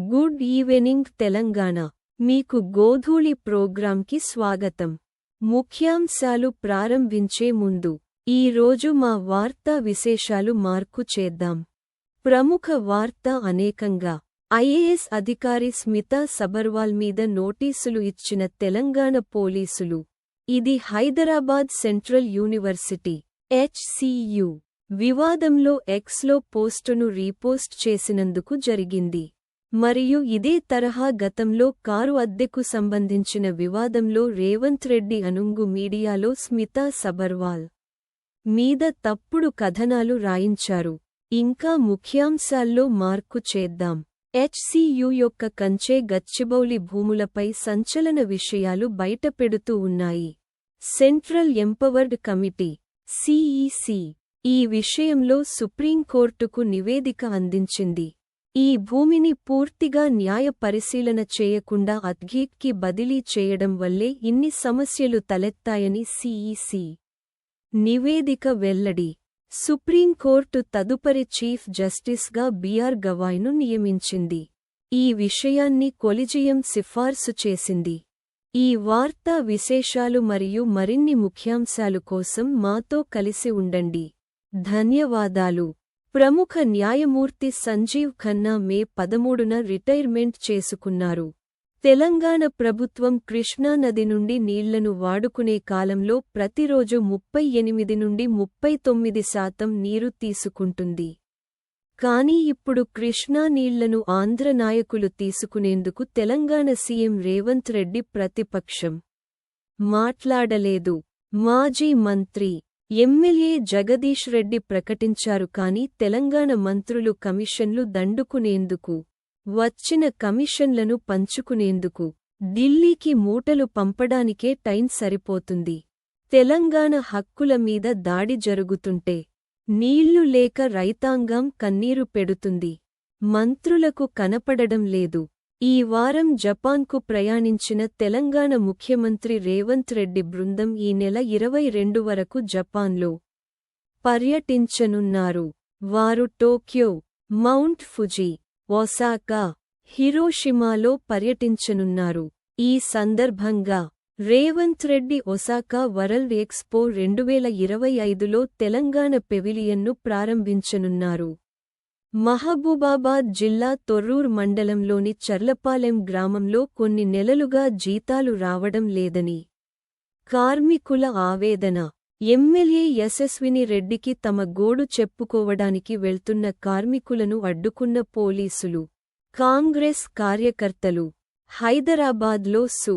Good evening Telangana. మీకు గోధూళి ప్రోగ్రాంకి స్వాగతం. ముఖ్యాంశాలు ప్రారంభించే ముందు ఈ రోజు మా వార్తా విశేషాలు మార్కు చేద్దాం. ప్రముఖ వార్త అనేకంగా ఐఏఎస్ అధికారి స్మితా సబర్వాల్ మీద నోటీసులు ఇచ్చిన తెలంగాణ పోలీసులు. ఇది హైదరాబాద్ సెంట్రల్ యూనివర్సిటీ హెచ్సియు. వివాదంలో ఎక్స్లో పోస్టును రీపోస్ట్ చేసినందుకు జరిగింది. మరియు ఇదే తరహా గతంలో కారు అద్దెకు సంబంధించిన వివాదంలో రేవంత్ రెడ్డి అనుంగు మీడియాలో స్మితా సబర్వాల్ మీద తప్పుడు కథనాలు రాయించారు. ఇంకా ముఖ్యాంశాల్లో మార్కు చేద్దాం. హెచ్సియు యొక్క కంచే గచ్చిబౌలి భూములపై సంచలన విషయాలు బయటపెడుతూ ఉన్నాయి. సెంట్రల్ ఎంపవర్డ్ కమిటీ సిఈసి ఈ విషయంలో సుప్రీంకోర్టుకు నివేదిక అందించింది. ఈ భూమిని పూర్తిగా న్యాయ పరిశీలన చేయకుండా అద్గీట్కి బదిలీ చేయడం వల్లే ఇన్ని సమస్యలు తలెత్తాయని సిఈసి. నివేదిక వెల్లడి. సుప్రీంకోర్టు తదుపరి చీఫ్ జస్టిస్గా బిఆర్ గవాయ్ను నియమించింది. ఈ విషయాన్ని కొలిజియం సిఫార్సు చేసింది. ఈ వార్తా విశేషాలు మరియు మరిన్ని ముఖ్యాంశాలు కోసం మాతో కలిసి ఉండండి. ధన్యవాదాలు. ప్రముఖ న్యాయమూర్తి సంజీవ్ ఖన్నా మే పదమూడున రిటైర్మెంట్ చేసుకున్నారు. తెలంగాణ ప్రభుత్వం కృష్ణానది నుండి నీళ్ళను వాడుకునే కాలంలో ప్రతిరోజు ముప్పై ఎనిమిది నుండి ముప్పై తొమ్మిది శాతం నీరు తీసుకుంటుంది. కానీ ఇప్పుడు కృష్ణా నీళ్ళను ఆంధ్ర నాయకులు తీసుకునేందుకు తెలంగాణ సీఎం రేవంత్ రెడ్డి ప్రతిపక్షం. మాట్లాడలేదు. మాజీ మంత్రి ఎమ్మెల్యే జగదీష్ రెడ్డి ప్రకటించారు కాని తెలంగాణ మంత్రులు కమిషన్లు దండుకునేందుకు వచ్చిన కమిషన్లను పంచుకునేందుకు ఢిల్లీకి మూటలు పంపడానికే టైం సరిపోతుంది. తెలంగాణ హక్కుల మీద దాడి జరుగుతుంటే నీళ్ళు లేక రైతాంగం కన్నీరు పెడుతుంది. మంత్రులకు కనపడడం లేదు. ఈ వారం జపాన్కు ప్రయాణించిన తెలంగాణ ముఖ్యమంత్రి రేవంత్ రెడ్డి బృందం ఈ నెల ఇరవై రెండు వరకు జపాన్లో పర్యటించనున్నారు. వారు టోక్యో మౌంట్ ఫుజీ ఒసాకా హిరోషిమాలో పర్యటించనున్నారు. ఈ సందర్భంగా Revanth Reddy Osaka world expo రెండువేల ఇరవై ఐదులో తెలంగాణ పెవిలియన్ను ప్రారంభించనున్నారు. మహబూబాబాద్ జిల్లా తొర్రూర్ మండలంలోని చర్లపాలెం గ్రామంలో కొన్ని నెలలుగా జీతాలు రావడం లేదని కార్మికుల ఆవేదన. ఎమ్మెల్యే యశస్విని రెడ్డికి తమ గోడు చెప్పుకోవడానికి వెళ్తున్న కార్మికులను అడ్డుకున్న పోలీసులు కాంగ్రెస్ కార్యకర్తలు హైదరాబాద్లో సు.